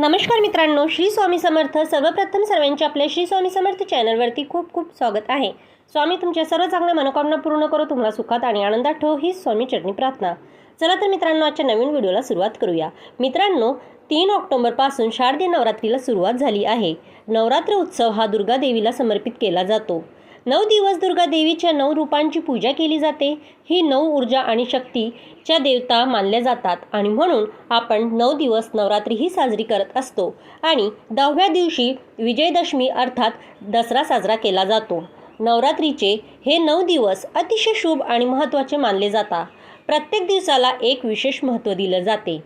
नमस्कार मित्रांनो श्री स्वामी समर्थ सर्वप्रथम सर्वांचे आपल्या श्री स्वामी समर्थ चॅनलवरती खूप खूप स्वागत आहे. स्वामी तुमच्या सर्व चांगल्या मनोकामना पूर्ण करो तुम्हाला सुखात आणि आनंदात ठेव ही स्वामी चटणी प्रार्थना. चला तर मित्रांनो आजच्या नवीन व्हिडिओला सुरुवात करूया. मित्रांनो तीन ऑक्टोबरपासून शारदीय नवरात्रीला सुरुवात झाली आहे. नवरात्र उत्सव हा दुर्गा देवीला समर्पित केला जातो. नऊ दिवस दुर्गा देवीच्या नऊ रूपांची पूजा केली जाते. ही नऊ ऊर्जा आणि शक्तीच्या देवता मानल्या जातात आणि म्हणून आपण नऊ दिवस नवरात्री ही साजरी करत असतो आणि दहाव्या दिवशी विजयदशमी अर्थात दसरा साजरा केला जातो. नवरात्रीचे हे नऊ दिवस अतिशय शुभ आणि महत्त्वाचे मानले जातात. प्रत्येक दिवसाला एक विशेष महत्त्व दिलं जाते.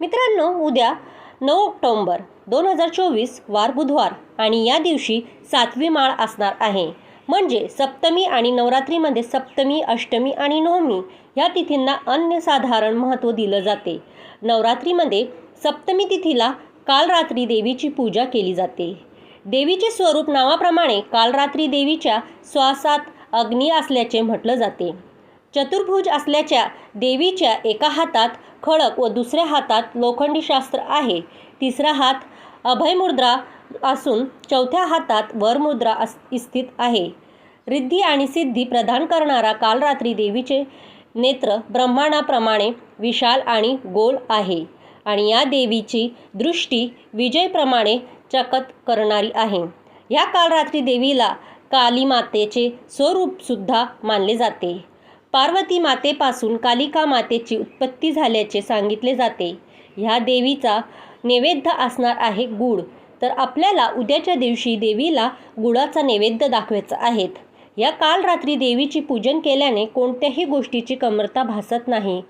मित्रांनो उद्या नऊ ऑक्टोंबर दोन हजार चोवीस वार बुधवार आणि या दिवशी सातवी माळ असणार आहे. म्हणजे सप्तमी आणि नवरात्रीमध्ये सप्तमी अष्टमी आणि नवमी या तिथींना अन्यसाधारण महत्त्व दिलं जाते. नवरात्रीमध्ये सप्तमी तिथीला काल रात्री देवीची पूजा केली जाते. देवीचे स्वरूप नावाप्रमाणे काल रात्री देवीच्या श्वासात अग्नी असल्याचे म्हटलं जाते. चतुर्भुज असल्याच्या देवीच्या एका हातात खडक व दुसऱ्या हातात लोखंडी शास्त्र आहे. तिसरा हात अभयमुद्रा असून चौथ्या हातात वरमुद्रा अस स्थित आहे. रिद्धी आणि सिद्धी प्रदान करणारा कालरात्री देवीचे नेत्र ब्रह्मांडाप्रमाणे विशाल आणि गोल आहे आणि या देवीची दृष्टी विजयप्रमाणे चकत करणारी आहे. या कालरात्री देवीला काली मातेचे स्वरूपसुद्धा मानले जाते. पार्वती मातेपासून कालिका मातेची उत्पत्ती झाल्याचे सांगितले जाते. ह्या देवीचा नैवेद्य असणार आहे गुळ. तर आपल्याला उद्याच्या दिवशी देवीला गुळाचा नैवेद्य दाखवायचा आहेत या काल रात्री देवीची पूजन केल्याने कोणत्याही गोष्टीची कमरता भासत नाही.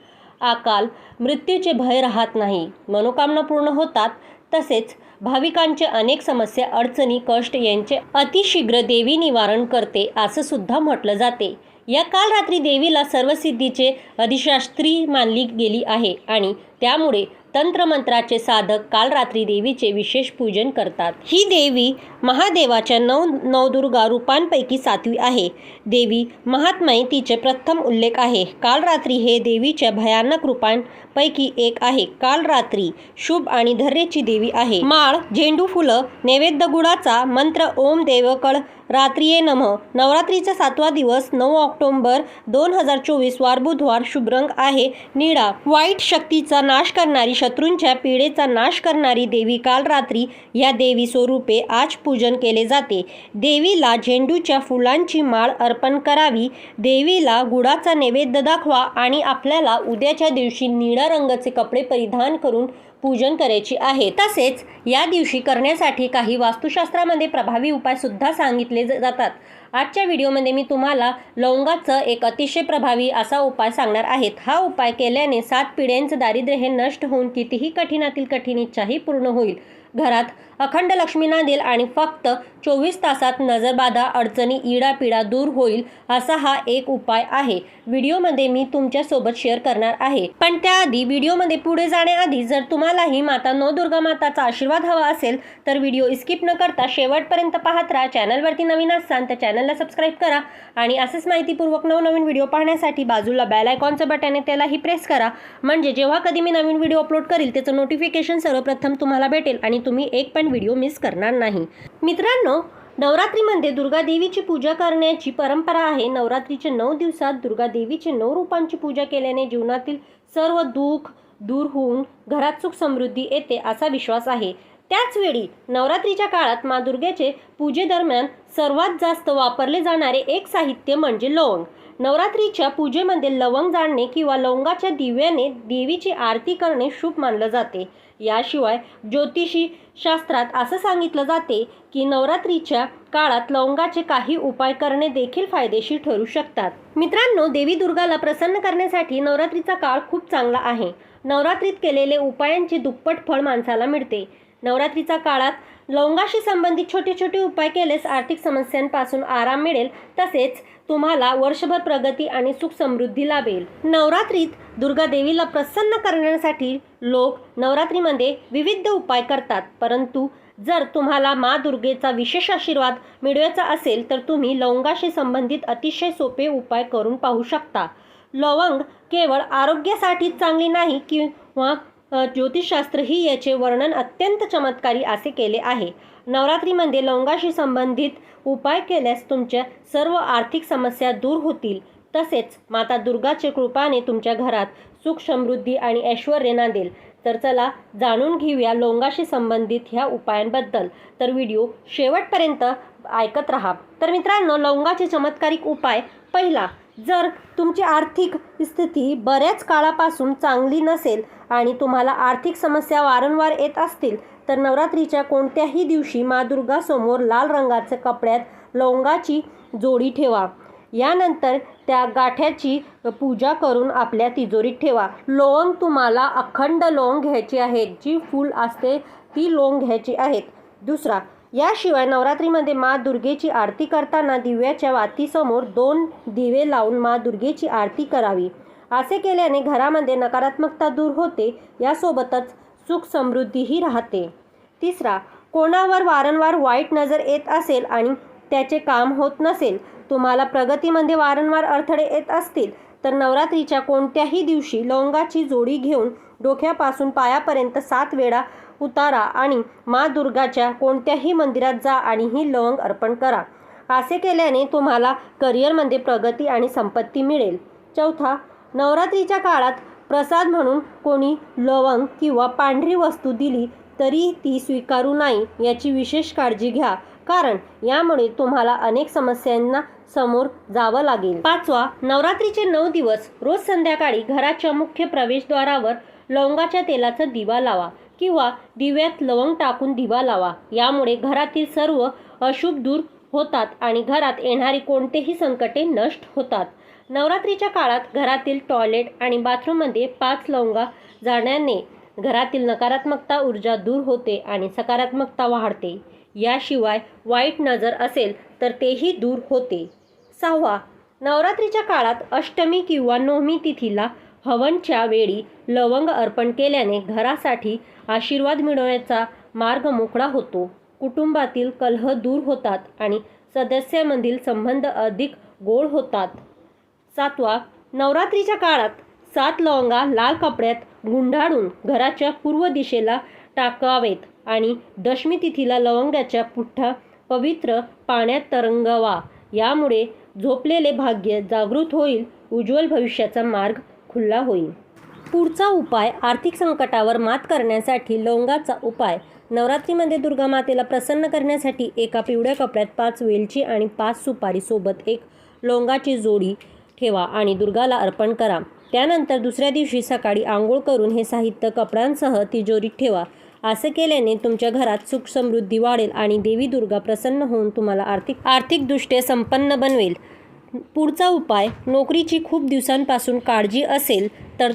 आकाल मृत्यूचे भय राहत नाही. मनोकामना पूर्ण होतात. तसेच भाविकांचे अनेक समस्या अडचणी कष्ट यांचे अतिशीघ्र देवी निवारण करते असं सुद्धा म्हटलं जाते. या काल रात्री देवीला सर्वसिद्धीचे अधिशास्त्री मानली गेली आहे आणि त्यामुळे तंत्रमंत्राचे साधक काल रात्री देवीचे विशेष पूजन करतात. ही देवी महादेवाच्या नऊ नवदुर्गा रूपांपैकी सातवी आहे. देवी महात्मय तिचे प्रथम उल्लेख आहे. काल रात्री हे देवीच्या भयानक रूपांपैकी एक आहे. काल रात्री शुभ आणि धैर्याची देवी आहे. माळ झेंडू फुलं नैवेद्य गुळाचा मंत्र ओम देवकळ रात्रीये नम. नवरात्रीचा सातवा दिवस नऊ ऑक्टोंबर दोन हजार चोवीस वार बुधवार शुभ रंग आहे. निळा वाईट शक्तीचा नाश करणारी शत्रूंच्या पीडेचा नाश करणारी देवी काल रात्री या देवी स्वरूपे आज पूजन केले जाते. देवीला झेंडूच्या फुलांची माळ अर्पण करावी. देवीला गुळाचा नैवेद्य दाखवा आणि आपल्याला उद्याच्या दिवशी निळ्या रंगाचे कपडे परिधान करून पूजन करायची आहे. तसेच या दिवशी करण्यासाठी काही वास्तुशास्त्रामध्ये प्रभावी उपायसुद्धा सांगितले जातात. आजच्या व्हिडिओमध्ये मी तुम्हाला लवंगाचं एक अतिशय प्रभावी असा उपाय सांगणार आहेत. हा उपाय केल्याने सात पिढ्यांचं दारिद्र्य हे नष्ट होऊन कितीही कठीणातील कठीण इच्छाही पूर्ण होईल. घरात अखंड लक्ष्मी नांदेल आणि फक्त चोवीस तासात नजरबाधा अडचणी इडापिडा दूर होईल असा हा एक उपाय आहे. व्हिडिओमध्ये मी तुमच्यासोबत शेअर करणार आहे. पण त्याआधी व्हिडिओमध्ये पुढे जाण्याआधी जर तुम्हालाही माता नवदुर्गा माताचा आशीर्वाद हवा असेल तर व्हिडिओ स्किप न करता शेवटपर्यंत पाहत राहा. चॅनलवरती नवीन असाल तर चॅनलला सबस्क्राईब करा आणि असेच माहितीपूर्वक नवनवीन व्हिडिओ पाहण्यासाठी बाजूला बेल आयकॉनचं बटन आहे त्यालाही प्रेस करा. म्हणजे जेव्हा कधी मी नवीन व्हिडिओ अपलोड करील त्याचं नोटिफिकेशन सर्वप्रथम तुम्हाला भेटेल आणि तुम्ही एक पण व्हिडिओ मिस करणार नाही. मित्रांनो नवरात्रीमध्ये दुर्गा देवीची पूजा करण्याची परंपरा आहे. नवरात्रीच्या नऊ दिवसात दुर्गा देवीचे नऊ रूपांची पूजा केल्याने जीवनातील सर्व दुःख दूर होऊन घरात सुख समृद्धी येते असा विश्वास आहे. त्याचवेळी नवरात्रीच्या काळात मा दुर्गेचे पूजेदरम्यान सर्वात जास्त वापरले जाणारे एक साहित्य म्हणजे लवंग नवरात्रीच्या पूजेमध्ये लवंग जाणणे किंवा लवंगाच्या दिव्याने देवीची आरती करणे शुभ मानलं जाते. याशिवाय ज्योतिषी शास्त्रात असं सांगितलं जाते की नवरात्रीच्या काळात लवंगाचे काही उपाय करणे देखील फायदेशीर ठरू शकतात. मित्रांनो देवी दुर्गाला प्रसन्न करण्यासाठी नवरात्रीचा काळ खूप चांगला आहे. नवरात्रीत केलेले उपायांचे दुप्पट फळ माणसाला मिळते. नवरात्रीच्या काळात लवंगाशी संबंधित छोटे छोटे उपाय केलेस आर्थिक समस्यांपासून आराम मिळेल तसेच तुम्हाला वर्षभर प्रगती आणि सुख समृद्धी लाभेल. नवरात्रीत दुर्गा देवीला प्रसन्न करण्यासाठी लोक नवरात्रीमध्ये विविध उपाय करतात परंतु जर तुम्हाला मा दुर्गेचा विशेष आशीर्वाद मिळवायचा असेल तर तुम्ही लवंगाशी संबंधित अतिशय सोपे उपाय करून पाहू शकता. लवंग केवळ आरोग्यासाठीच चांगली नाही किंवा ज्योतिषशास्त्रही याचे वर्णन अत्यंत चमत्कारी असे केले आहे. नवरात्रीमध्ये लवंगाशी संबंधित उपाय केल्यास तुमच्या सर्व आर्थिक समस्या दूर होतील. तसेच माता दुर्गाच्या कृपाने तुमच्या घरात सुख समृद्धी आणि ऐश्वर नांदेल. तर चला जाणून घेऊया लोंगाशी संबंधित ह्या उपायांबद्दल. तर व्हिडिओ शेवटपर्यंत ऐकत राहा. तर मित्रांनो लवंगाचे चमत्कारिक उपाय. पहिला जर तुमची आर्थिक स्थिती बऱ्याच काळापासून चांगली नसेल आणि तुम्हाला आर्थिक समस्या वारंवार येत असतील तर नवरात्रीच्या कोणत्याही दिवशी मा दुर्गासमोर लाल रंगाच्या कपड्यात लवंगाची जोडी ठेवा. यानंतर त्या गाठ्याची पूजा करून आपल्या तिजोरीत ठेवा. लोंग तुम्हाला अखंड लोंग घ्यायची आहेत. जी फूल असते ती लोंग घ्यायची आहेत. दुसरा याशिवाय नवरात्रीमध्ये मा दुर्गेची आरती करताना दिव्याच्या वातीसमोर दोन दिवे लावून मा दुर्गेची आरती करावी. असे केल्याने घरामध्ये नकारात्मकता दूर होते यासोबतच सुख समृद्धीही राहते. तिसरा कोणावर वारंवार वाईट नजर येत असेल आणि त्याचे काम होत नसेल तुम्हाला प्रगतीमध्ये वारंवार अडथळे येत असतील तर नवरात्रीच्या कोणत्याही दिवशी लवंगाची जोडी घेऊन डोक्यापासून पायापर्यंत सात वेळा उतारा आणि मा दुर्गाच्या कोणत्याही मंदिरात जा आणि ही लवंग अर्पण करा. असे केल्याने तुम्हाला करिअरमध्ये प्रगती आणि संपत्ती मिळेल. चौथा नवरात्रीच्या काळात प्रसाद म्हणून कोणी लवंग किंवा पांढरी वस्तू दिली तरी ती स्वीकारू नाही याची विशेष काळजी घ्या. कारण यामुळे तुम्हाला अनेक समस्यांना समोर जावं लागेल. पाचवा नवरात्रीचे नऊ दिवस रोज संध्याकाळी घराच्या मुख्य प्रवेशद्वारावर लवंगाच्या तेलाचा दिवा लावा किंवा दिव्यात लवंग टाकून दिवा लावा. यामुळे घरातील सर्व अशुभ दूर होतात आणि घरात येणारी कोणतेही संकटे नष्ट होतात. नवरात्रीच्या काळात घरातील टॉयलेट आणि बाथरूममध्ये पाच लवंगा जाण्याने घरातील नकारात्मकता ऊर्जा दूर होते आणि सकारात्मकता वाढते. याशिवाय वाईट नजर असेल तर तेही दूर होते. सहावा नवरात्रीच्या काळात अष्टमी किंवा नवमी तिथीला हवनच्या वेळी लवंग अर्पण केल्याने घरासाठी आशीर्वाद मिळवण्याचा मार्ग मोकळा होतो. कुटुंबातील कलह दूर होतात आणि सदस्यामधील संबंध अधिक गोड होतात. सातवा नवरात्रीच्या काळात सात लवंगा लाल कपड्यात गुंडाळून घराच्या पूर्व दिशेला टाकावेत आणि दशमी तिथीला लवंगाच्या पुठ्ठा पवित्र पाण्यात तरंगवा. यामुळे झोपलेले भाग्य जागृत होईल उज्ज्वल भविष्याचा मार्ग खुला होईल. पुढचा उपाय आर्थिक संकटावर मात करण्यासाठी लवंगाचा उपाय. नवरात्रीमध्ये दुर्गा मातेला प्रसन्न करण्यासाठी एका पिवळ्या कपड्यात पाच वेलची आणि पाच सुपारीसोबत एक लवंगाची जोडी ठेवा आणि दुर्गाला अर्पण करा. त्यानंतर दुसऱ्या दिवशी सकाळी आंघोळ करून हे साहित्य कपड्यांसह तिजोरीत ठेवा. असे केल्याने तुमच्या घरात सुख समृद्धी वाढेल आणि देवी दुर्गा प्रसन्न होऊन तुम्हाला आर्थिक आर्थिकदृष्ट्या संपन्न बनवेल. पुढचा उपाय नोकरीची खूप दिवसांपासून काळजी असेल तर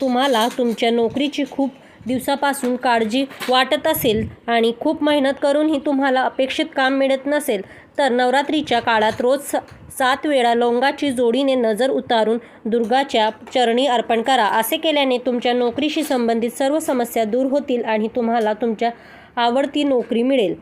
तुम्हाला तुमच्या नोकरीची खूप दिवसापासून काळजी वाटत असेल आणि खूप मेहनत करूनही तुम्हाला अपेक्षित काम मिळत नसेल तर नवरात्रीच्या काळात रोज स सात वेळा लवंगाची जोडीने नजर उतारून दुर्गाच्या चरणी अर्पण करा. असे केल्याने तुमच्या नोकरीशी संबंधित सर्व समस्या दूर होतील आणि तुम्हाला तुमच्या आवडती नोकरी मिळेल.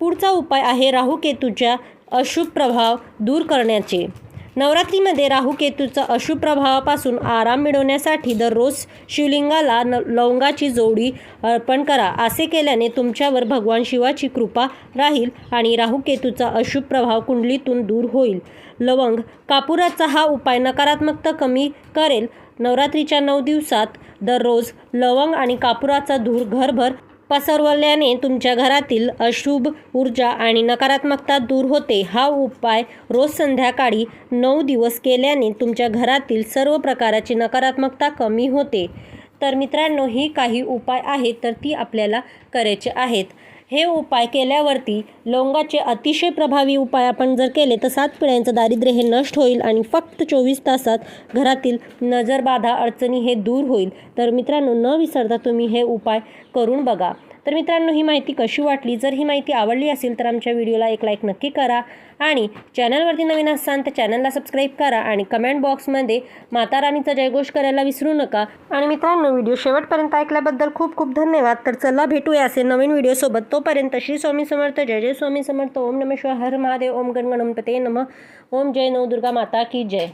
पुढचा उपाय आहे राहू केतूच्या अशुभ प्रभाव दूर करण्याचे. नवरात्रीमध्ये राहुकेतूचा अशुभ प्रभावापासून आराम मिळवण्यासाठी दररोज शिवलिंगाला न लवंगाची जोडी अर्पण करा. असे केल्याने तुमच्यावर भगवान शिवाची कृपा राहील आणि राहुकेतूचा अशुभ प्रभाव कुंडलीतून दूर होईल. लवंग कापुराचा हा उपाय नकारात्मकता कमी करेल. नवरात्रीच्या नऊ दिवसात दररोज लवंग आणि कापुराचा धूर घरभर पसरवल्याने तुमच्या घरातील अशुभ ऊर्जा आणि नकारात्मकता दूर होते. हा उपाय रोज संध्याकाळी नऊ दिवस केल्याने तुमच्या घरातील सर्व प्रकारची नकारात्मकता कमी होते. तर मित्रांनो ही काही उपाय आहेत तर ती आपल्याला करायचे आहेत. हे उपाय केल्यावरती लवंगाचे अतिशय प्रभावी उपाय आपण जर केले तर सात पिढ्यांचं दारिद्र्य हे नष्ट होईल आणि फक्त चोवीस तासात घरातील नजरबाधा अडचणी हे दूर होईल. तर मित्रांनो न विसरता तुम्ही हे उपाय करून बघा. तर मित्रांनो ही माहिती कशी वाटली? जर ही माहिती आवडली असेल तर आमच्या व्हिडिओला एक लाईक नक्की करा आणि चॅनलवरती नवीन असाल तर चॅनलला सबस्क्राईब करा आणि कमेंट बॉक्समध्ये माता राणीचा जयघोष करायला विसरू नका. आणि मित्रांनो व्हिडिओ शेवटपर्यंत ऐकल्याबद्दल खूप खूप धन्यवाद. तर चला भेटूया असे नवीन व्हिडिओसोबत तोपर्यंत श्री स्वामी समर्थ जय जय स्वामी समर्थ. ओम नमेश्वर हर महादेव. ओम गण गणपते नम. ओम जय नवदुर्गा माता की जय.